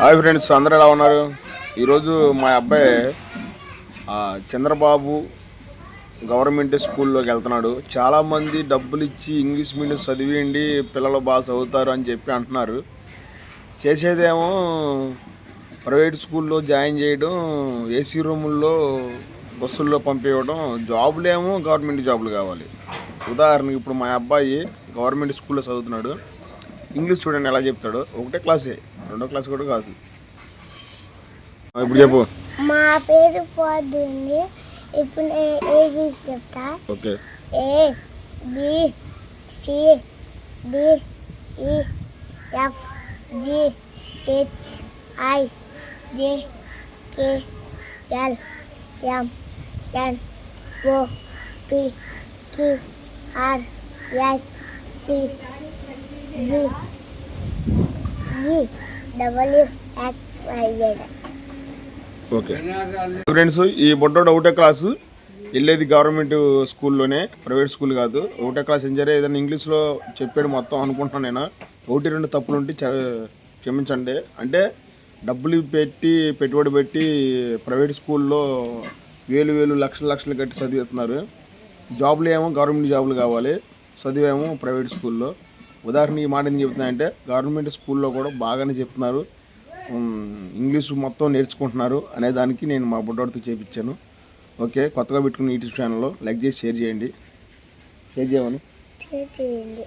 Hi friends అందరూ ఎలా ఉన్నారు? ఈరోజు మా అబ్బాయి చంద్రబాబు గవర్నమెంట్ స్కూల్లోకి వెళ్తున్నాడు. చాలామంది డబ్బులు ఇచ్చి ఇంగ్లీష్ మీడియం చదివేయండి పిల్లలు బాగా చదువుతారు అని చెప్పి అంటున్నారు. చేసేదేమో ప్రైవేట్ స్కూల్లో జాయిన్ చేయడం ఏసీ రూముల్లో బస్సుల్లో పంపేయడం జాబులేమో గవర్నమెంట్ జాబులు కావాలి. ఉదాహరణకి ఇప్పుడు మా అబ్బాయి గవర్నమెంట్ స్కూల్లో చదువుతున్నాడు. ఇంగ్లీష్ చూడండి ఎలా చెప్తాడు ఒకటే క్లాసే రెండో క్లాస్ కూడా కాదు. ఇప్పుడు చెప్పు. మా పేరు పోతుంది. ఇప్పుడు నేను ఏబీసీ చెప్తా. Okay. A B C D E F G H I J K L M N O P Q R S T V. W X okay. Friends ఈ బొడ్డోడు ఒకటే క్లాసు వెళ్ళేది గవర్నమెంట్ స్కూల్లోనే ప్రైవేట్ స్కూల్ కాదు. ఒకటే class enjoy ఏదైనా ఇంగ్లీష్లో చెప్పాడు మొత్తం అనుకుంటున్నాను నేను. ఒకటి రెండు తప్పులు ఉంటే క్షమించండి. అంటే డబ్బులు పెట్టి పెట్టుబడి పెట్టి ప్రైవేట్ స్కూల్లో వేలు వేలు లక్షలు లక్షలు కట్టి చదివిస్తున్నారు. జాబులు ఏమో గవర్నమెంట్ జాబులు కావాలి. చదివేమో ప్రైవేట్ స్కూల్లో. ఉదాహరణ ఈ మాట ఏం చెప్తున్నాయంటే గవర్నమెంట్ స్కూల్లో కూడా బాగానే చెప్తున్నారు. ఇంగ్లీష్ మొత్తం నేర్చుకుంటున్నారు అనే దానికి నేను మా బుడ్డోడితో చేపించాను. ఓకే కొత్తగా పెట్టుకున్న యూట్యూబ్ ఛానల్లో లైక్ చేసి షేర్ చేయండి. షేర్ చేయమని. చేయండి.